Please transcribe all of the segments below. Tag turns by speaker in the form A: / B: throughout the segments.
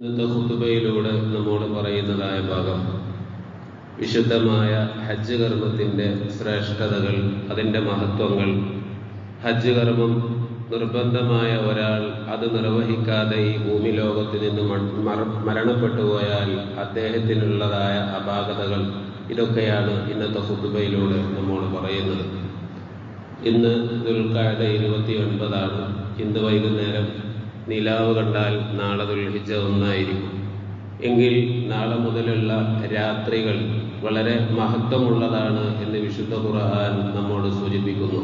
A: ഇന്നത്തെ ഖുതുബയിലൂടെ നമ്മോട് പറയുന്നതായ ഭാഗം വിശുദ്ധമായ ഹജ്ജ് കർമ്മത്തിന്റെ ശ്രേഷ്ഠതകൾ അതിന്റെ മഹത്വങ്ങൾ. ഹജ്ജ് കർമ്മം നിർബന്ധമായ ഒരാൾ അത് നിർവഹിക്കാതെ ഈ ഭൂമി ലോകത്തിൽ നിന്ന് മരണപ്പെട്ടു പോയാൽ അദ്ദേഹത്തിനുള്ളതായ അപാകതകൾ. ഇതൊക്കെയാണ് ഇന്നത്തെ ഖുതുബയിലൂടെ നമ്മോട് പറയുന്നത്. ഇന്ന് ദുൽക്കാഴ്ച ഇരുപത്തി ഒൻപതാണ് ഇന്ന് വൈകുന്നേരം നിലാവ് കണ്ടാൽ നാളെ ദുൽഹിജ ഒന്നായിരിക്കും. എങ്കിൽ നാളെ മുതലുള്ള രാത്രികൾ വളരെ മഹത്വമുള്ളതാണ് എന്ന് വിശുദ്ധ ഖുർആൻ നമ്മോട് സൂചിപ്പിക്കുന്നു.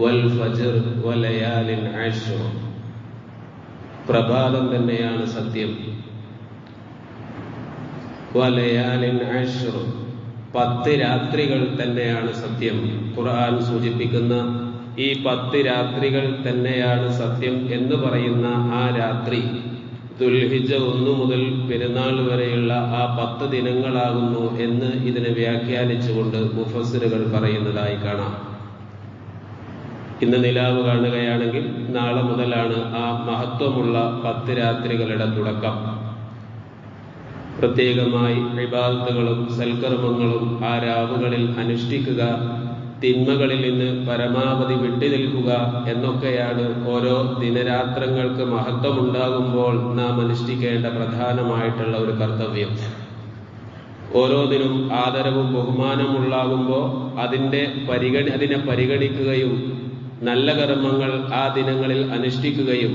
A: വൽ ഫജർ വലയാലിൻ ആഷോ പ്രഭാതം തന്നെയാണ് സത്യം. വലയാലിൻ ആഷോ പത്ത് രാത്രികൾ തന്നെയാണ് സത്യം. ഖുർആൻ സൂചിപ്പിക്കുന്ന ഈ പത്ത് രാത്രികൾ തന്നെയാണ് സത്യം എന്ന് പറയുന്ന ആ രാത്രി. ദുൽഹിജ ഒന്നു മുതൽ പെരുന്നാൾ വരെയുള്ള ആ പത്ത് ദിനങ്ങളാകുന്നു എന്ന് ഇതിനെ വ്യാഖ്യാനിച്ചുകൊണ്ട് മുഫസ്സിറുകൾ പറയുന്നതായി കാണാം. ഇന്ന് നിലാവ് കാണുകയാണെങ്കിൽ നാളെ മുതലാണ് ആ മഹത്വമുള്ള പത്ത് രാത്രികളുടെ തുടക്കം. പ്രത്യേകമായി വിവാദത്തുകളും സൽക്കർമ്മങ്ങളും ആ രാവുകളിൽ അനുഷ്ഠിക്കുക തിന്മകളിൽ നിന്ന് പരമാവധി വിട്ടുനിൽക്കുക എന്നൊക്കെയാണ് ഓരോ ദിനരാത്രങ്ങൾക്ക് മഹത്വമുണ്ടാകുമ്പോൾ നാം അനുഷ്ഠിക്കേണ്ട പ്രധാനമായിട്ടുള്ള ഒരു കർത്തവ്യം. ഓരോന്നിനും ആദരവും ബഹുമാനമുള്ളാകുമ്പോൾ അതിന്റെ പരിഗണി അതിനെ പരിഗണിക്കുകയും നല്ല കർമ്മങ്ങൾ ആ ദിനങ്ങളിൽ അനുഷ്ഠിക്കുകയും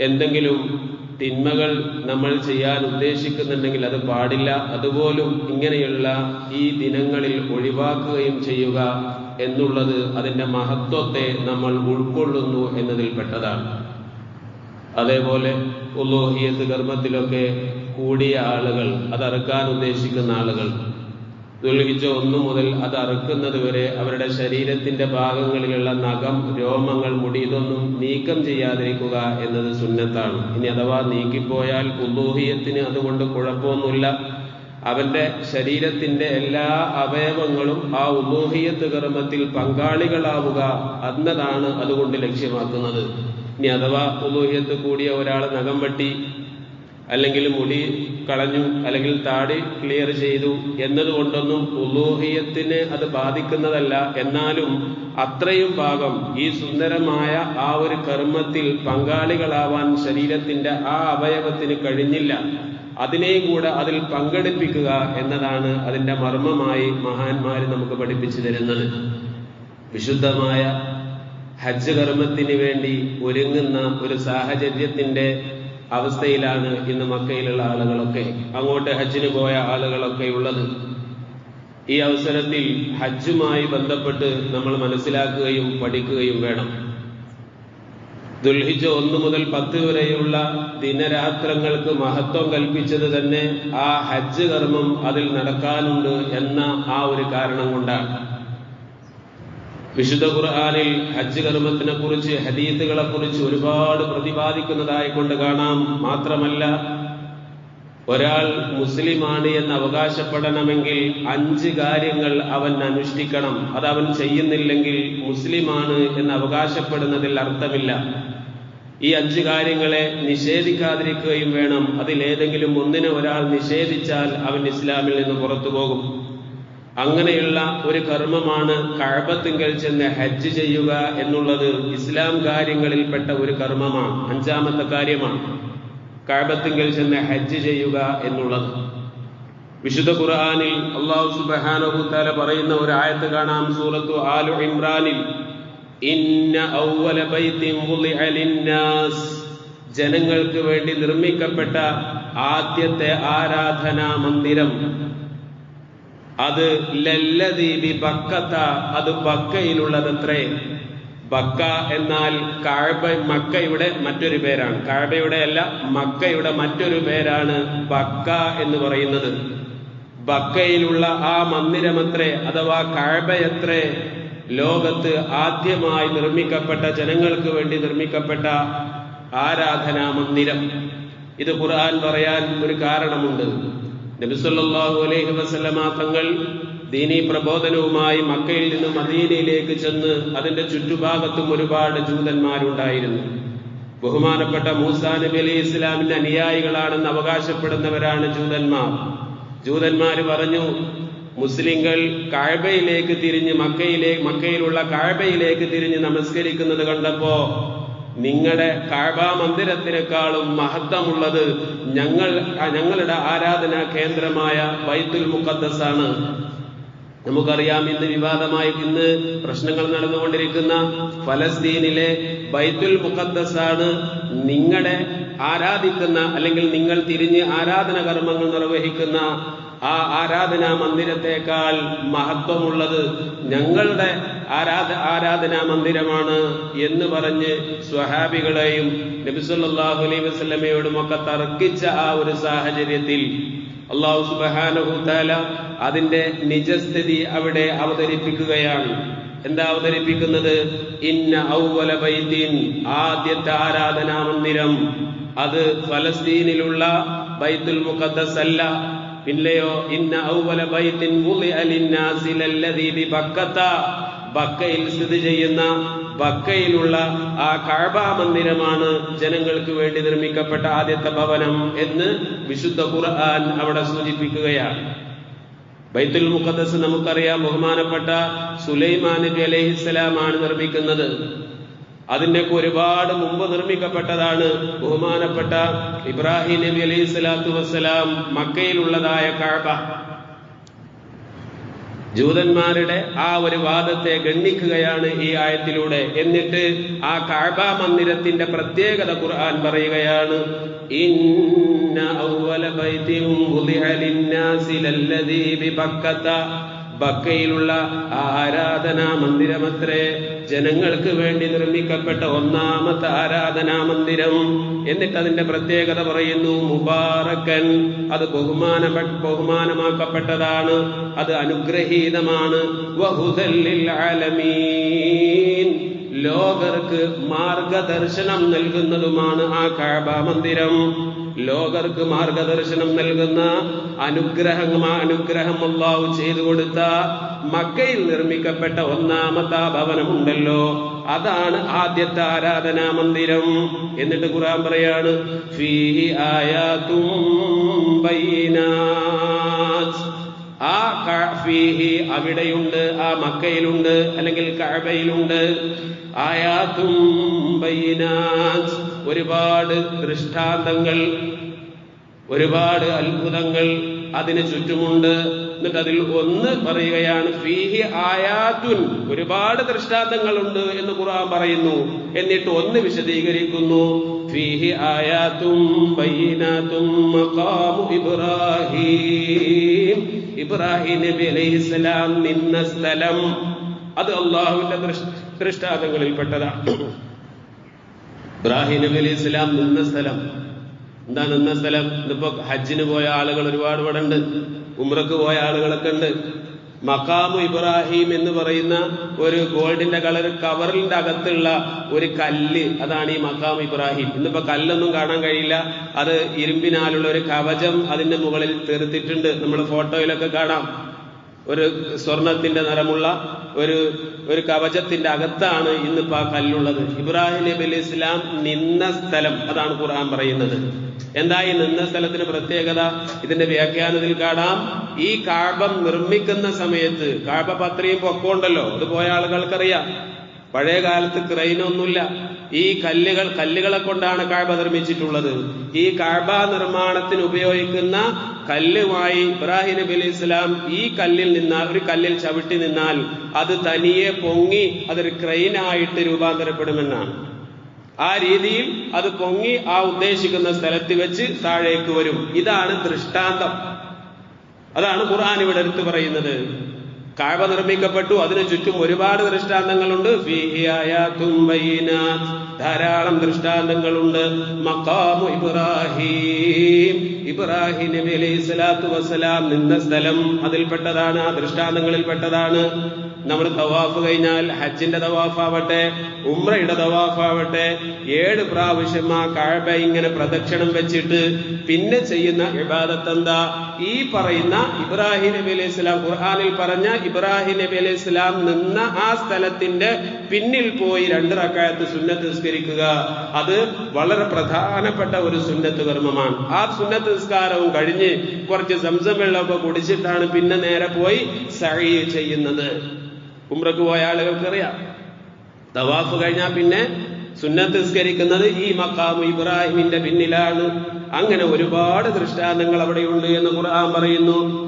A: എന്തെങ്കിലും തിന്മകൾ നമ്മൾ ചെയ്യാൻ ഉദ്ദേശിക്കുന്നുണ്ടെങ്കിൽ അത് പാടില്ല. അതുപോലും ഇങ്ങനെയുള്ള ഈ ദിനങ്ങളിൽ ഒഴിവാക്കുകയും ചെയ്യുക എന്നുള്ളത് അതിന്റെ മഹത്വത്തെ നമ്മൾ ഉൾക്കൊള്ളുന്നു എന്നതിൽപ്പെട്ടതാണ് അതേപോലെ ഉലോഹിയത് കർമ്മത്തിലൊക്കെ കൂടിയ ആളുകൾ അതറക്കാൻ ഉദ്ദേശിക്കുന്ന ആളുകൾ ദുൽഹിജ ഒന്നു മുതൽ അത് അറുക്കുന്നത് വരെ അവരുടെ ശരീരത്തിന്റെ ഭാഗങ്ങളിലുള്ള നഖം രോമങ്ങൾ മുടി ഇതൊന്നും നീക്കം ചെയ്യാതിരിക്കുക എന്നത് സുന്നത്താണ്. ഇനി അഥവാ നീക്കിപ്പോയാൽ ഉദൂഹിയത്തിന് അതുകൊണ്ട് കുഴപ്പമൊന്നുമില്ല. അവന്റെ ശരീരത്തിന്റെ എല്ലാ അവയവങ്ങളും ആ ഉലൂഹിയത്ത് കർമ്മത്തിൽ പങ്കാളികളാവുക എന്നതാണ് അതുകൊണ്ട് ലക്ഷ്യമാക്കുന്നത്. ഇനി അഥവാ ഉലൂഹിയത്ത് കൂടിയ ഒരാൾ നഖം വെട്ടി അല്ലെങ്കിൽ മുടി കളഞ്ഞു അല്ലെങ്കിൽ താടി ക്ലിയർ ചെയ്തു എന്നതുകൊണ്ടൊന്നും ഉലോഹിയത്തിന് അത് ബാധിക്കുന്നതല്ല. എന്നാലും അത്രയും ഭാഗം ഈ സുന്ദരമായ ആ ഒരു കർമ്മത്തിൽ പങ്കാളികളാവാൻ ശരീരത്തിന്റെ ആ അവയവത്തിന് കഴിഞ്ഞില്ല. അതിനെയും കൂടെ അതിൽ പങ്കെടുപ്പിക്കുക എന്നതാണ് അതിന്റെ മർമ്മമായി മഹാന്മാര് നമുക്ക് പഠിപ്പിച്ചു തരുന്നത്. വിശുദ്ധമായ ഹജ്ജ് കർമ്മത്തിന് വേണ്ടി ഒരുങ്ങുന്ന ഒരു സാഹചര്യത്തിന്റെ അവസ്ഥയിലാണ് ഇന്ന് മക്കയിലുള്ള ആളുകളൊക്കെ. അങ്ങോട്ട് ഹജ്ജിന് പോയ ആളുകളൊക്കെ ഉള്ളത്. ഈ അവസരത്തിൽ ഹജ്ജുമായി ബന്ധപ്പെട്ട് നമ്മൾ മനസ്സിലാക്കുകയും പഠിക്കുകയും വേണം. ദുൽഹിജ ഒന്നു മുതൽ പത്ത് വരെയുള്ള ദിനരാത്രങ്ങൾക്ക് മഹത്വം കൽപ്പിച്ചത് തന്നെ ആ ഹജ്ജ് കർമ്മം അതിൽ നടക്കാനുണ്ട് എന്ന ആ ഒരു കാരണം കൊണ്ടാണ്. വിശുദ്ധ ഖുർആാനിൽ ഹജ്ജ് കർമ്മത്തിനെ കുറിച്ച് ഹദീത്തുകളെ കുറിച്ച് ഒരുപാട് പ്രതിപാദിക്കുന്നതായി കൊണ്ട് കാണാം. മാത്രമല്ല ഒരാൾ മുസ്ലിമാണ് എന്ന് അവകാശപ്പെടണമെങ്കിൽ അഞ്ച് കാര്യങ്ങൾ അവൻ അനുഷ്ഠിക്കണം. അത് അവൻ ചെയ്യുന്നില്ലെങ്കിൽ മുസ്ലിമാണ് എന്ന് അവകാശപ്പെടുന്നതിൽ അർത്ഥമില്ല. ഈ അഞ്ച് കാര്യങ്ങളെ നിഷേധിക്കാതിരിക്കുകയും വേണം. അതിലേതെങ്കിലും ഒന്നിനെ ഒരാൾ നിഷേധിച്ചാൽ അവൻ ഇസ്ലാമിൽ നിന്ന് പുറത്തു പോകും അങ്ങനെയുള്ള ഒരു കർമ്മമാണ് കഴബത്തിങ്കൽ ചെന്ന് ഹജ്ജ് ചെയ്യുക എന്നുള്ളത് ഇസ്ലാം കാര്യങ്ങളിൽപ്പെട്ട ഒരു കർമ്മമാണ്. അഞ്ചാമത്തെ കാര്യമാണ് കഴബത്തിങ്കൽ ചെന്ന് ഹജ്ജ് ചെയ്യുക എന്നുള്ളത്. വിശുദ്ധ ഖുർആാനിൽ അള്ളാഹു താല പറയുന്ന ഒരു ആയത്ത് കാണാം. സൂറത്തു ആലു ഇമ്രാനിൽ ഇന്ന ഔവല ജനങ്ങൾക്ക് വേണ്ടി നിർമ്മിക്കപ്പെട്ട ആദ്യത്തെ ആരാധനാ മന്ദിരം അത് ലല്ലദീപി ബക്കത്ത അത് ബക്കയിലുള്ളതത്രേ. ബക്ക എന്നാൽ കാഴ്ബ മക്കയുടെ മറ്റൊരു പേരാണ്. കാഴ്ബയുടെ അല്ല മക്കയുടെ മറ്റൊരു പേരാണ് ബക്ക എന്ന് പറയുന്നത്. ബക്കയിലുള്ള ആ മന്ദിരമത്രേ അഥവാ കാഴ്ബയത്രേ ലോകത്ത് ആദ്യമായി നിർമ്മിക്കപ്പെട്ട ജനങ്ങൾക്ക് വേണ്ടി നിർമ്മിക്കപ്പെട്ട ആരാധനാ മന്ദിരം. ഇത് ഖുർആൻ പറയാൻ ഒരു കാരണമുണ്ട്. നബിസല്ലാഹു അലൈഹി വസല്ലമ തങ്ങൾ ദീനീ പ്രബോധനവുമായി മക്കയിൽ നിന്ന് മദീനയിലേക്ക് ചെന്ന് അതിന്റെ ചുറ്റുഭാഗത്തും ഒരുപാട് ജൂതന്മാരുണ്ടായിരുന്നു. ബഹുമാനപ്പെട്ട മൂസാ നബി അലി ഇസ്ലാമിന്റെ അനുയായികളാണെന്ന് അവകാശപ്പെടുന്നവരാണ് ജൂതന്മാർ. ജൂതന്മാർ പറഞ്ഞു മുസ്ലിങ്ങൾ കാഴ്ബയിലേക്ക് തിരിഞ്ഞ് മക്കയിലെ മക്കയിലുള്ള കാഴ്ബയിലേക്ക് തിരിഞ്ഞ് നമസ്കരിക്കുന്നത് കണ്ടപ്പോ നിങ്ങളുടെ കാഴ്ബ മന്ദിരത്തിനേക്കാളും മഹത്വമുള്ളത് ഞങ്ങൾ ഞങ്ങളുടെ ആരാധനാ കേന്ദ്രമായ ബൈത്തുൽ മുഖദ്ദസ് ആണ് നമുക്കറിയാം ഇന്ന് വിവാദമായി ഇന്ന് പ്രശ്നങ്ങൾ നടന്നുകൊണ്ടിരിക്കുന്ന ഫലസ്തീനിലെ ബൈത്തുൽ മുഖദ്ദസ് ആണ് നിങ്ങളുടെ ആരാധിക്കുന്ന അല്ലെങ്കിൽ നിങ്ങൾ തിരിഞ്ഞ് ആരാധന കർമ്മങ്ങൾ നിർവഹിക്കുന്ന ആ ആരാധനാ മന്ദിരത്തെക്കാൾ മഹത്വമുള്ളത് ഞങ്ങളുടെ ആരാധ ആരാധനാ മന്ദിരമാണ് എന്ന് പറഞ്ഞ് സ്വഹാബികളെയും നബിസുല്ലാഹു അലൈ വസ്ലമയോടും ഒക്കെ തർക്കിച്ച ആ ഒരു സാഹചര്യത്തിൽ അള്ളാഹു സുബാനുഹുത്താല അതിന്റെ നിജസ്ഥിതി അവിടെ അവതരിപ്പിക്കുകയാണ്. എന്താ അവതരിപ്പിക്കുന്നത്? ഇന്ന ഔവല ബൈത്തിൻ ആദ്യത്തെ ആരാധനാ മന്ദിരം. അത് ഫലസ്തീനിലുള്ള ബൈത്തുൽ മുഖദ്ദസ് അല്ല പിന്നെയോ ഇന്ന ഔവല ബൈത്തിൻ ബക്കത്ത. ബക്കയിൽ സ്ഥിതി ചെയ്യുന്ന ബക്കയിലുള്ള ആ കഴബ മന്ദിരമാണ് ജനങ്ങൾക്ക് വേണ്ടി നിർമ്മിക്കപ്പെട്ട ആദ്യത്തെ ഭവനം എന്ന് വിശുദ്ധ ഖുർആൻ അവിടെ സൂചിപ്പിക്കുകയാണ്. ബൈത്തുൽ മുഖദ്ദസ് നമുക്കറിയാം ബഹുമാനപ്പെട്ട സുലൈമാൻ നബി അലൈഹിസ്സലാമാണ് നിർമ്മിക്കുന്നത്. അതിന്റെയൊക്കെ ഒരുപാട് മുമ്പ് നിർമ്മിക്കപ്പെട്ടതാണ് ബഹുമാനപ്പെട്ട ഇബ്രാഹിം നബി അലൈഹി സ്വലാത്തു വസ്സലാം മക്കയിലുള്ളതായ കാബ. ജൂതന്മാരുടെ ആ ഒരു വാദത്തെ ഗണ്ണിക്കുകയാണ് ഈ ആയത്തിലൂടെ. എന്നിട്ട് ആ കാബ മന്ദിരത്തിന്റെ പ്രത്യേകത ഖുർആൻ പറയുകയാണ് ഇന്ന ഔവല ലിന്നാസി ലല്ലദീ ബക്കയിലുള്ള ആരാധനാ മന്ദിരമത്രേ. ജനങ്ങൾക്ക് വേണ്ടി നിർമ്മിക്കപ്പെട്ട ഒന്നാമത്തെ ആരാധനാ മന്ദിരം. എന്നിട്ട് അതിന്റെ പ്രത്യേകത പറയുന്നു മുബാറക്കൻ. അത് ബഹുമാന ബഹുമാനമാക്കപ്പെട്ടതാണ്. അത് അനുഗ്രഹീതമാണ്. ലോകർക്ക് മാർഗദർശനം നൽകുന്നതുമാണ് ആ കാബ മന്ദിരം. ലോകർക്ക് മാർഗദർശനം നൽകുന്ന അനുഗ്രഹം അനുഗ്രഹം അള്ളാഹു ചെയ്തു കൊടുത്ത മക്കയിൽ നിർമ്മിക്കപ്പെട്ട ഒന്നാമത്തെ ഭവനമുണ്ടല്ലോ. അതാണ് ആദ്യത്തെ ആരാധനാ മന്ദിരം. എന്നിട്ട് ഖുറാൻ പറയാണ് ആ അവിടെയുണ്ട് ആ മക്കയിലുണ്ട് അല്ലെങ്കിൽ കഴബയിലുണ്ട് ആയാത്തും ബൈനാത്ത് ഒരുപാട് ദൃഷ്ടാന്തങ്ങൾ ഒരുപാട് അത്ഭുതങ്ങൾ അതിന് ചുറ്റുമുണ്ട്. എന്നിട്ട് അതിൽ ഒന്ന് പറയുകയാണ് ഫീഹി ആയാത്തുൻ ഒരുപാട് ദൃഷ്ടാന്തങ്ങളുണ്ട് എന്ന് ഖുർആൻ പറയുന്നു. എന്നിട്ട് ഒന്ന് വിശദീകരിക്കുന്നു ഫീഹി ആയാത്തും ബൈനാത്തും മഖാമു ഇബ്രാഹിം. ഇബ്രാഹിം നബി അലൈഹി സ്വലാം നിന്ന സ്ഥലം അത് അള്ളാഹുവിന്റെ ദൃഷ്ടാന്തങ്ങളിൽപ്പെട്ടതാണ്. ഇബ്രാഹിം നബി അലൈഹി ഇസ്ലാം നിന്ന സ്ഥലം. എന്താ നിന്ന സ്ഥലം? ഇന്നിപ്പോ ഹജ്ജിന് പോയ ആളുകൾ ഒരുപാട് ഇവിടെ ഉണ്ട്. ഉമ്രക്ക് പോയ ആളുകളൊക്കെ ഉണ്ട്. മക്കാമു ഇബ്രാഹിം എന്ന് പറയുന്ന ഒരു ഗോൾഡിന്റെ കളർ കവറിന്റെ അകത്തുള്ള ഒരു കല്ല് അതാണ് ഈ മക്കാമു ഇബ്രാഹിം. ഇന്നിപ്പോ കല്ലൊന്നും കാണാൻ കഴിയില്ല. അത് ഇരുമ്പിനാലുള്ള ഒരു കവചം അതിന്റെ മുകളിൽ തീർത്തിട്ടുണ്ട്. നമ്മൾ ഫോട്ടോയിലൊക്കെ കാണാം. ഒരു സ്വർണത്തിന്റെ നിറമുള്ള ഒരു ഒരു കവചത്തിന്റെ അകത്താണ് ഇന്നിപ്പോ ആ കല്ലുള്ളത്. ഇബ്രാഹിം നബി അലി ഇസ്ലാം നിന്ന സ്ഥലം അതാണ് ഖുർആൻ പറയുന്നത്. എന്താ ഈ നിന്ന സ്ഥലത്തിന് പ്രത്യേകത? ഇതിന്റെ വ്യാഖ്യാനത്തിൽ കാണാം. ഈ കാഴ്ബം നിർമ്മിക്കുന്ന സമയത്ത് കാഴ്ബ പത്രയും പൊക്കമുണ്ടല്ലോ അത് പോയ ആളുകൾക്കറിയാം. പഴയ കാലത്ത് ക്രൈനൊന്നുമില്ല ഈ കല്ലുകൾ കല്ലുകളെ കൊണ്ടാണ് കാഴ്ബ നിർമ്മിച്ചിട്ടുള്ളത്. ഈ കാഴ്ബ നിർമ്മാണത്തിന് ഉപയോഗിക്കുന്ന കല്ലുമായി ഇബ്രാഹിം നബി അലൈഹി ഇസ്ലാം ഈ കല്ലിൽ നിന്നാൽ ഒരു കല്ലിൽ ചവിട്ടി നിന്നാൽ അത് തനിയെ പൊങ്ങി അതൊരു ക്രൈനായിട്ട് രൂപാന്തരപ്പെടുമെന്നാണ്. ആ രീതിയിൽ അത് പൊങ്ങി ആ ഉദ്ദേശിക്കുന്ന സ്ഥലത്ത് വെച്ച് താഴേക്ക് വരും. ഇതാണ് ദൃഷ്ടാന്തം. അതാണ് ഖുർആൻ ഇവിടെ എടുത്തു പറയുന്നത്. കാഴ്വ നിർമ്മിക്കപ്പെട്ടു. അതിനു ചുറ്റും ഒരുപാട് ദൃഷ്ടാന്തങ്ങളുണ്ട്. ധാരാളം ദൃഷ്ടാന്തങ്ങളുണ്ട്. മക്കാമു ഇബ്രാഹിം. ഇബ്രാഹിം നബി അലൈഹി സ്വലാത്തു വസ്സലാം നിന്ന സ്ഥലം അതിൽപ്പെട്ടതാണ് ആ ദൃഷ്ടാന്തങ്ങളിൽപ്പെട്ടതാണ്. നമ്മൾ തവാഫ് കഴിഞ്ഞാൽ ഹജ്ജിന്റെ തവാഫാവട്ടെ ഉമ്രയുടെ തവാഫാവട്ടെ ഏഴ് പ്രാവശ്യം ആ കാഴ്ബ ഇങ്ങനെ പ്രദക്ഷിണം വെച്ചിട്ട് പിന്നെ ചെയ്യുന്ന ഇബാദത്ത് എന്താ ഈ പറയുന്ന ഇബ്രാഹിം നബി അലൈഹി സ്വലാം ഖുർആാനിൽ പറഞ്ഞ ഇബ്രാഹിം നബി അലൈഹി സ്വലാം നിന്ന ആ സ്ഥലത്തിന്റെ പിന്നിൽ പോയി രണ്ട് റക്കായത്ത് സുന്നത്ത് നിസ്കരിക്കുക. അത് വളരെ പ്രധാനപ്പെട്ട ഒരു സുന്നത്ത് കർമ്മമാണ്. ആ സുന്നത്ത് നിസ്കാരവും കഴിഞ്ഞ് കുറച്ച് സംസം വെള്ളമൊക്കെ കുടിച്ചിട്ടാണ് പിന്നെ നേരെ പോയി സഴി ചെയ്യുന്നത്. ഉമ്രക്ക് പോയ ആളുകൾക്കറിയാം. തവാഫ് കഴിഞ്ഞാൽ പിന്നെ സുന്നത്ത് നിസ്കരിക്കുന്നത് ഈ മക്കാമു ഇബ്രാഹിമിന്റെ പിന്നിലാണ്. അങ്ങനെ ഒരുപാട് ദൃഷ്ടാന്തങ്ങൾ അവിടെയുണ്ട് എന്ന് ഖുർആൻ പറയുന്നു.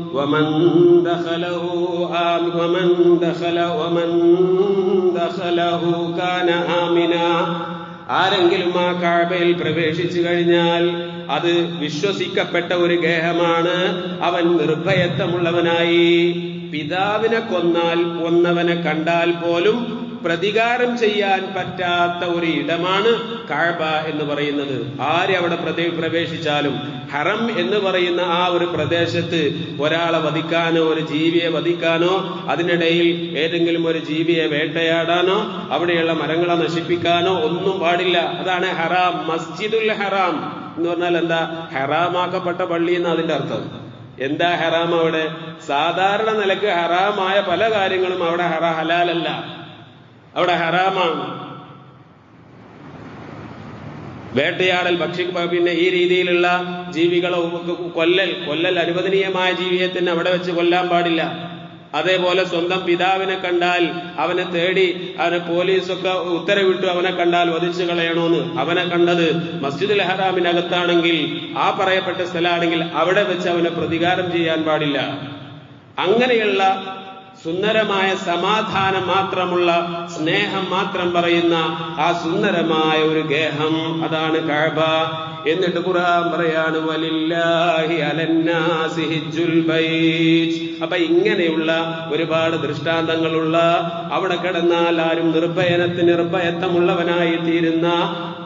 A: ആരെങ്കിലും ആ കാഴ്ചയിൽ പ്രവേശിച്ചു കഴിഞ്ഞാൽ അത് വിശ്വസിക്കപ്പെട്ട ഒരു ഗേഹമാണ്. അവൻ നിർഭയത്വമുള്ളവനായി. പിതാവിനെ കൊന്നാൽ കൊന്നവനെ കണ്ടാൽ പോലും പ്രതികാരം ചെയ്യാൻ പറ്റാത്ത ഒരു ഇടമാണ് കാഴ്ബ എന്ന് പറയുന്നത്. ആര് അവിടെ പ്രവേശിച്ചാലും ഹറം എന്ന് പറയുന്ന ആ ഒരു പ്രദേശത്ത് ഒരാളെ വധിക്കാനോ ഒരു ജീവിയെ വധിക്കാനോ അതിനിടയിൽ ഏതെങ്കിലും ഒരു ജീവിയെ വേട്ടയാടാനോ അവിടെയുള്ള മരങ്ങളെ നശിപ്പിക്കാനോ ഒന്നും പാടില്ല. അതാണ് ഹറാം മസ്ജിദുൽ ഹറാം. എന്ന് പറഞ്ഞാൽ എന്താ? ഹറാമാക്കപ്പെട്ട പള്ളി എന്ന് അതിന്റെ അർത്ഥം. എന്താ ഹറാം അവിടെ? സാധാരണ നിലയ്ക്ക് ഹറാമായ പല കാര്യങ്ങളും അവിടെ ഹറ ഹലാലല്ല. അവിടെ ഹറാമാണ്. വേട്ടയാടൽ ഭക്ഷി പിന്നെ ഈ രീതിയിലുള്ള ജീവികളെ കൊല്ലൽ കൊല്ലൽ അനുവദനീയമായ ജീവിയെ തന്നെ അവിടെ വെച്ച് കൊല്ലാൻ പാടില്ല. അതേപോലെ സ്വന്തം പിതാവിനെ കണ്ടാൽ അവനെ തേടി അവനെ പോലീസൊക്കെ ഉത്തരവിട്ടു അവനെ കണ്ടാൽ വധിച്ചു കളയണമെന്ന് അവനെ കണ്ടത് മസ്ജിദുൽ ഹറാമിനകത്താണെങ്കിൽ ആ പറയപ്പെട്ട സ്ഥലമാണെങ്കിൽ അവിടെ വെച്ച് അവനെ പ്രതികാരം ചെയ്യാൻ പാടില്ല. അങ്ങനെയുള്ള സുന്ദരമായ സമാധാനം മാത്രമുള്ള സ്നേഹം മാത്രം പറയുന്ന ആ സുന്ദരമായ ഒരു ഗേഹം അതാണ് കഅബ എന്നിട്ട് ഖുർആൻ പറയാണ് വലില്ലാഹി അലന്നാസി ഹിജ്ജുൽ ബൈത്ത്. അപ്പൊ ഇങ്ങനെയുള്ള ഒരുപാട് ദൃഷ്ടാന്തങ്ങളുള്ള അവിടെ കിടന്നാൽ ആരും നിർഭയനത്തിന് നിർഭയത്വമുള്ളവനായി തീരുന്ന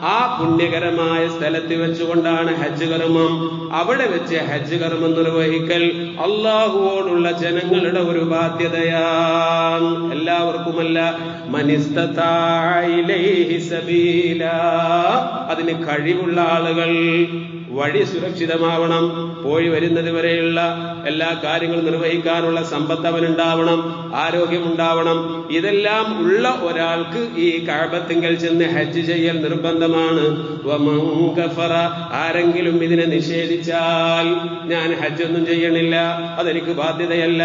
A: ആ പുണ്യകരമായ സ്ഥലത്ത് വെച്ചുകൊണ്ടാണ് ഹജ്ജ് കർമ്മം. അവിടെ വെച്ച് ഹജ്ജ് കർമ്മം നിർവഹിക്കൽ അള്ളാഹുവോടുള്ള ജനങ്ങളുടെ ഒരു ബാധ്യതയാണ്. എല്ലാവർക്കുമല്ല മനിസ്തീല അതിന് കഴിവുള്ള ആളുകൾ വഴി സുരക്ഷിതമാവണം. പോയി വരുന്നത് വരെയുള്ള എല്ലാ കാര്യങ്ങളും നിർവഹിക്കാനുള്ള സമ്പത്ത് അവനുണ്ടാവണം. ആരോഗ്യമുണ്ടാവണം. ഇതെല്ലാം ഉള്ള ഒരാൾക്ക് ഈ കാഴ്പത്തിങ്കൽ ചെന്ന് ഹജ്ജ് ചെയ്യൽ നിർബന്ധമാണ്. ആരെങ്കിലും ഇതിനെ നിഷേധിച്ചാൽ ഞാൻ ഹജ്ജ് ഒന്നും ചെയ്യണില്ല അതെനിക്ക് ബാധ്യതയല്ല.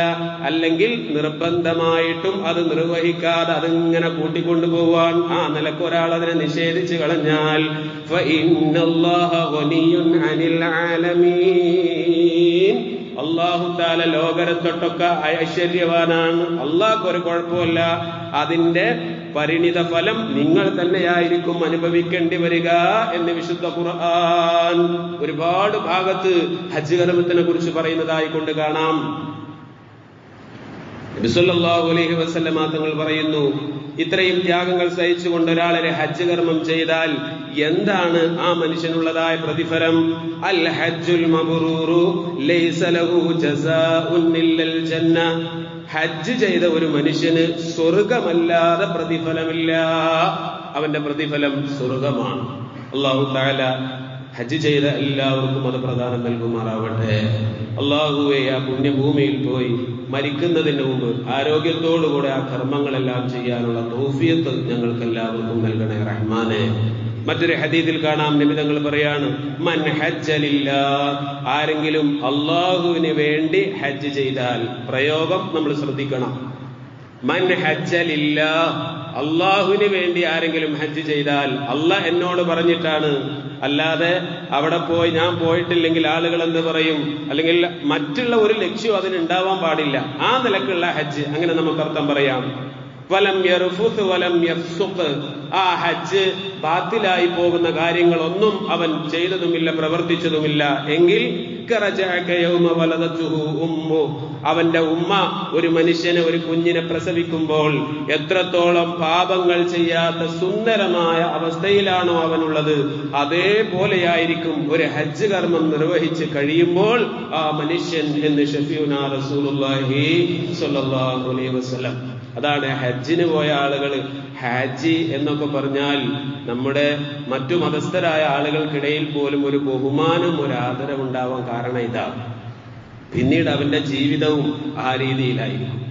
A: അല്ലെങ്കിൽ നിർബന്ധമായിട്ടും അത് നിർവഹിക്കാതെ അതിങ്ങനെ കൂട്ടിക്കൊണ്ടുപോവാൻ ആ നിലയ്ക്ക് ഒരാൾ അതിനെ നിഷേധിച്ചു കളഞ്ഞാൽ അനിൽ ആലമീ അള്ളാഹു താല ലോകരത്തൊട്ടൊക്കെ ഐശ്വര്യവാനാണ്. അള്ളാഹ്ക്ക് ഒരു കുഴപ്പമില്ല അതിന്റെ പരിണിത ഫലം നിങ്ങൾ തന്നെയായിരിക്കും അനുഭവിക്കേണ്ടി വരിക എന്ന് വിശുദ്ധ ഖുർആൻ ഒരുപാട് ഭാഗത്ത് ഹജ്ജ് കർമ്മത്തിനെ കുറിച്ച് പറയുന്നതായി കൊണ്ട് കാണാം. നബിസല്ലാഹു അലൈഹി വസല്ലമ തങ്ങൾ പറയുന്നു ഇത്രയും ത്യാഗങ്ങൾ സഹിച്ചുകൊണ്ട് ഒരാളെ ഹജ്ജ് കർമ്മം ചെയ്താൽ എന്താണ് ആ മനുഷ്യനുള്ളതായ പ്രതിഫലം? അൽ ഹജ്ജുൽ മബ്റൂറു ലൈസ ലഹു ജസാഉൻ ഇല്ലൽ ജന്ന. ഹജ്ജ് ചെയ്ത ഒരു മനുഷ്യന് സ്വർഗമല്ലാതെ പ്രതിഫലമില്ല. അവന്റെ പ്രതിഫലം സ്വർഗമാണ് അള്ളാഹു താല ഹജ്ജ് ചെയ്ത എല്ലാവർക്കും അത് പ്രധാനം നൽകുമാറാവട്ടെ. അള്ളാഹുവെ ആ പുണ്യഭൂമിയിൽ പോയി മരിക്കുന്നതിന് മുമ്പ് ആരോഗ്യത്തോടുകൂടെ ആ കർമ്മങ്ങളെല്ലാം ചെയ്യാനുള്ള തോഫിയത്ത് ഞങ്ങൾക്ക് എല്ലാവർക്കും നൽകണേ റഹ്മാനെ. മറ്റൊരു ഹദീദിൽ കാണാം. നിമിതങ്ങൾ പറയാണ് മൻ ഹജ്ജലില്ല. ആരെങ്കിലും അള്ളാഹുവിന് വേണ്ടി ഹജ്ജ് ചെയ്താൽ പ്രയോഗം നമ്മൾ ശ്രദ്ധിക്കണം. മൻ ഹജ്ജലില്ല. അള്ളാഹുവിന് വേണ്ടി ആരെങ്കിലും ഹജ്ജ് ചെയ്താൽ അല്ല എന്നോട് പറഞ്ഞിട്ടാണ്. അല്ലാതെ അവിടെ പോയി ഞാൻ പോയിട്ടില്ലെങ്കിൽ ആളുകൾ എന്ത് പറയും? അല്ലെങ്കിൽ മറ്റുള്ള ഒരു ലക്ഷ്യം അതിനുണ്ടാവാൻ പാടില്ല. ആ നിലക്കുള്ള ഹജ്ജ് അങ്ങനെ നമുക്ക് അർത്ഥം പറയാം. വലം യർഫുത്ത് വലം യഫ്സുഖ് ആ ഹജ്ജ് ബാത്തിലായി പോകുന്ന കാര്യങ്ങളൊന്നും അവൻ ചെയ്തതുമില്ല പ്രവർത്തിച്ചതുമില്ല. എങ്കിൽ അവന്റെ ഉമ്മ ഒരു മനുഷ്യനെ ഒരു കുഞ്ഞിനെ പ്രസവിക്കുമ്പോൾ എത്രത്തോളം പാപങ്ങൾ ചെയ്യാത്ത സുന്ദരമായ അവസ്ഥയിലാണോ അവനുള്ളത്. അതേപോലെയായിരിക്കും ഒരു ഹജ്ജ് കർമ്മം നിർവഹിച്ച് കഴിയുമ്പോൾ ആ മനുഷ്യൻ എന്ന് ഷഫീഉന റസൂലുള്ളാഹി സ്വല്ലല്ലാഹു അലൈഹി വസല്ലം അതാണ് ഹജ്ജിന് പോയ ആളുകൾ ഹാജി എന്നൊക്കെ പറഞ്ഞാൽ നമ്മുടെ മറ്റു മതസ്ഥരായ ആളുകൾക്കിടയിൽ പോലും ഒരു ബഹുമാനം ഒരു ആദരവ് ഉണ്ടാവാൻ കാരണം ഇതാ പിന്നീട് അവന്റെ ജീവിതവും ആ രീതിയിലായിരിക്കും.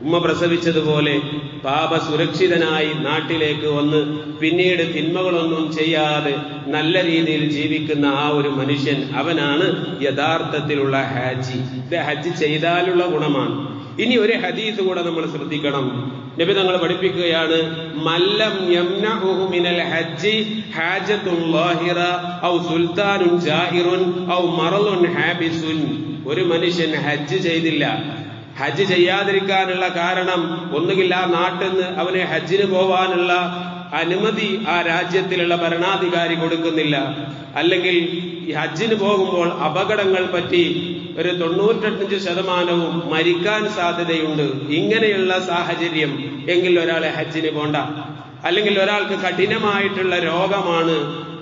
A: ഉമ്മ പ്രസവിച്ചതുപോലെ പാപ സുരക്ഷിതനായി നാട്ടിലേക്ക് വന്ന് പിന്നീട് തിന്മകളൊന്നും ചെയ്യാതെ നല്ല രീതിയിൽ ജീവിക്കുന്ന ആ ഒരു മനുഷ്യൻ അവനാണ് യഥാർത്ഥത്തിലുള്ള ഹാജി. ഇത് ഹജ്ജ് ചെയ്താലുള്ള ഗുണമാണ്. ഇനി ഒരു ഹദീസ് കൂടെ നമ്മൾ ശ്രദ്ധിക്കണം. നബി തങ്ങൾ പഠിപ്പിക്കുകയാണ് മല്ലം മിനൽ ഹജ്ജി ഹാജത്തുൻ ഔ ജാഹിറുൻ ഔ മറലുൻ ഹാബിസുൻ. ഒരു മനുഷ്യൻ ഹജ്ജ് ചെയ്തില്ല. ഹജ്ജ് ചെയ്യാതിരിക്കാനുള്ള കാരണം ഒന്നുകിൽ ആ നാട്ടിൽ നിന്ന് അവന് ഹജ്ജിന് പോവാനുള്ള അനുമതി ആ രാജ്യത്തിലുള്ള ഭരണാധികാരി കൊടുക്കുന്നില്ല. അല്ലെങ്കിൽ ഹജ്ജിന് പോകുമ്പോൾ അപകടങ്ങൾ പറ്റി ഒരു തൊണ്ണൂറ്റഞ്ച് ശതമാനവും മരിക്കാൻ സാധ്യതയുണ്ട്. ഇങ്ങനെയുള്ള സാഹചര്യം എങ്കിൽ ഒരാളെ ഹജ്ജിന് പോണ്ട. അല്ലെങ്കിൽ ഒരാൾക്ക് കഠിനമായിട്ടുള്ള രോഗമാണ്.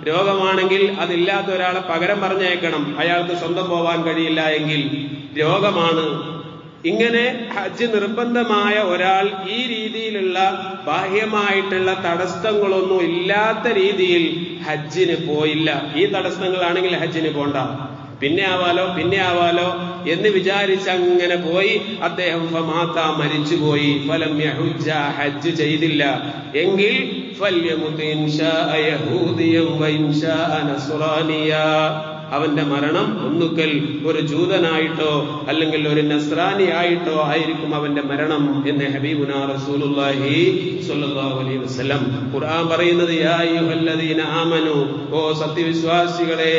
A: രോഗമാണെങ്കിൽ അതില്ലാത്ത ഒരാളെ പകരം പറഞ്ഞേക്കണം അയാൾക്ക് സ്വന്തം പോവാൻ കഴിയില്ല എങ്കിൽ രോഗമാണ്. ഇങ്ങനെ ഹജ്ജ് നിർബന്ധമായ ഒരാൾ ഈ രീതിയിലുള്ള ബാഹ്യമായിട്ടുള്ള തടസ്സങ്ങളൊന്നും ഇല്ലാത്ത രീതിയിൽ ഹജ്ജിന് പോയില്ല. ഈ തടസ്സങ്ങളാണെങ്കിൽ ഹജ്ജിന് പോണ്ട. പിന്നെ ആവാലോ പിന്നെ ആവാലോ എന്ന് വിചാരിച്ച് അങ്ങനെ പോയി. അദ്ദേഹം ഫമാത്ത മരിച്ചുപോയി. ഫലം യഹുജ ഹജ്ജ് ചെയ്തില്ല. എങ്കിൽ അവന്റെ മരണം ഒന്നുക്കൽ ഒരു ജൂതനായിട്ടോ അല്ലെങ്കിൽ ഒരു നസ്രാനി ആയിട്ടോ ആയിരിക്കും അവന്റെ മരണം എന്ന് ഹബീബുന റസൂലുള്ളാഹി സ്വല്ലല്ലാഹു അലൈഹി വസല്ലം ഖുർആൻ പറയുന്നത് യാ അയ്യുഹല്ലദീന ആമനു ഓ സത്യവിശ്വാസികളെ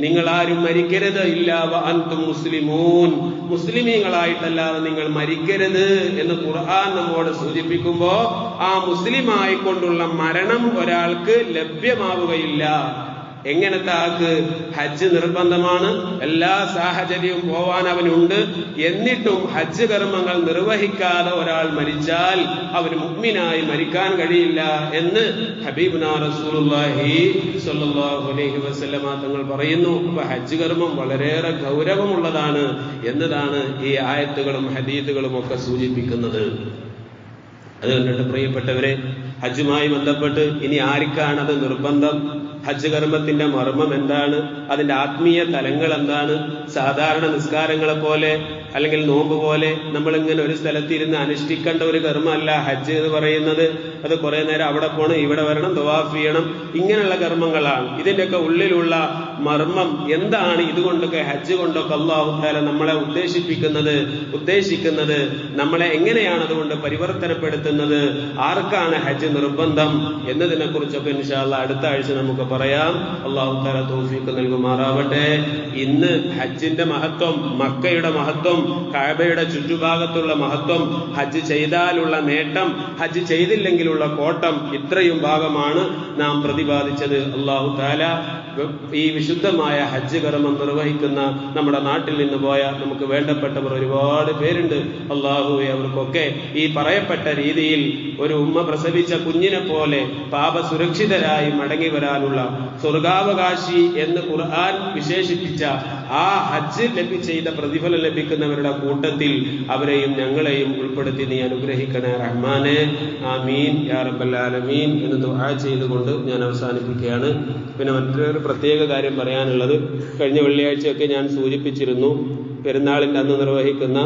A: നിങ്ങൾ ആരും മരിക്കരുത്. ഇല്ല അന്തും മുസ്ലിമൂൻ. മുസ്ലിമീങ്ങളായിട്ടല്ലാതെ നിങ്ങൾ മരിക്കരുത് എന്ന് ഖുർആൻ നമ്മോട് സൂചിപ്പിക്കുമ്പോ ആ മുസ്ലിമായിക്കൊണ്ടുള്ള മരണം ഒരാൾക്ക് ലഭ്യമാവുകയില്ല. എങ്ങനത്തെ ആൾക്ക് ഹജ്ജ് നിർബന്ധമാണ്? എല്ലാ സാഹചര്യവും പോവാൻ അവനുണ്ട്. എന്നിട്ടും ഹജ്ജ് കർമ്മങ്ങൾ നിർവഹിക്കാതെ ഒരാൾ മരിച്ചാൽ അവന് മുഗ്മിനായി മരിക്കാൻ കഴിയില്ല എന്ന് ഹബീബ് റസൂലുള്ളാഹി സ്വല്ലല്ലാഹു അലൈഹി വസല്ലമ തങ്ങൾ പറയുന്നു. അപ്പൊ ഹജ്ജ് കർമ്മം വളരെയേറെ ഗൗരവമുള്ളതാണ് എന്നതാണ് ഈ ആയത്തുകളും ഹദീത്തുകളും ഒക്കെ സൂചിപ്പിക്കുന്നത്. അത് കണ്ടിട്ട് പ്രിയപ്പെട്ടവരെ ഹജ്ജുമായി ബന്ധപ്പെട്ട് ഇനി ആർക്കാണത് നിർബന്ധം? ഹജ്ജ് കർമ്മത്തിന്റെ മർമ്മം എന്താണ്? അതിന്റെ ആത്മീയ തലങ്ങൾ എന്താണ്? സാധാരണ നിസ്കാരങ്ങളെ പോലെ അല്ലെങ്കിൽ നോമ്പ് പോലെ നമ്മൾ ഇങ്ങനെ ഒരു സ്ഥലത്തിരുന്ന് അനുഷ്ഠിക്കേണ്ട ഒരു കർമ്മമല്ല ഹജ്ജ് എന്ന് പറയുന്നത്. അത് കുറെ നേരം അവിടെ പോകണം ഇവിടെ വരണം ദുവാഫ് ചെയ്യണം ഇങ്ങനെയുള്ള കർമ്മങ്ങളാണ്. ഇതിന്റെയൊക്കെ ഉള്ളിലുള്ള മർമ്മം എന്താണ്? ഇതുകൊണ്ടൊക്കെ ഹജ്ജ് കൊണ്ടൊക്കെ അള്ളാഹുദാല നമ്മളെ ഉദ്ദേശിപ്പിക്കുന്നത് ഉദ്ദേശിക്കുന്നത് നമ്മളെ എങ്ങനെയാണ് അതുകൊണ്ട് പരിവർത്തനപ്പെടുത്തുന്നത്? ആർക്കാണ് ഹജ്ജ് നിർബന്ധം എന്നതിനെ കുറിച്ചൊക്കെ ഇൻഷാല്ല അടുത്ത ആഴ്ച നമുക്ക് പറയാം. അള്ളാഹുദാല തോഫീക്ക് നൽകുമാറാവട്ടെ. ഇന്ന് ഹജ്ജിന്റെ മഹത്വം മക്കയുടെ മഹത്വം കാബയുടെ ചുറ്റുഭാഗത്തുള്ള മഹത്വം ഹജ്ജ് ചെയ്താലുള്ള നേട്ടം ഹജ്ജ് ചെയ്തില്ലെങ്കിലുള്ള കോട്ടം ഇത്രയും ഭാഗമാണ് നാം പ്രതിപാദിച്ചത്. അള്ളാഹു താല ഈ വിശുദ്ധമായ ഹജ്ജ് കർമ്മം നിർവഹിക്കുന്ന നമ്മുടെ നാട്ടിൽ നിന്ന് പോയ നമുക്ക് വേണ്ടപ്പെട്ടവർ ഒരുപാട് പേരുണ്ട്. അള്ളാഹുവെ അവർക്കൊക്കെ ഈ പറയപ്പെട്ട രീതിയിൽ ഒരു ഉമ്മ പ്രസവിച്ച കുഞ്ഞിനെ പോലെ പാപ സുരക്ഷിതരായി മടങ്ങി വരാനുള്ള സ്വർഗാവകാശി എന്ന് ഖുർആൻ വിശേഷിപ്പിച്ച ആ ഹജ്ജ് ലഭി പ്രതിഫലം ലഭിക്കുന്നവരുടെ കൂട്ടത്തിൽ അവരെയും ഞങ്ങളെയും ഉൾപ്പെടുത്തി നീ അനുഗ്രഹിക്കണേ റഹ്മാനെ. ആമീൻ. യാ ആലമീൻ എന്ന് ദുആ ചെയ്തുകൊണ്ട് ഞാൻ അവസാനിപ്പിക്കുകയാണ്. പിന്നെ മറ്റൊരു പ്രത്യേക കാര്യം പറയാനുള്ളത്. കഴിഞ്ഞ വെള്ളിയാഴ്ചയൊക്കെ ഞാൻ സൂചിപ്പിച്ചിരുന്നു പെരുന്നാളിന്റെ അന്ന് നിർവഹിക്കുന്ന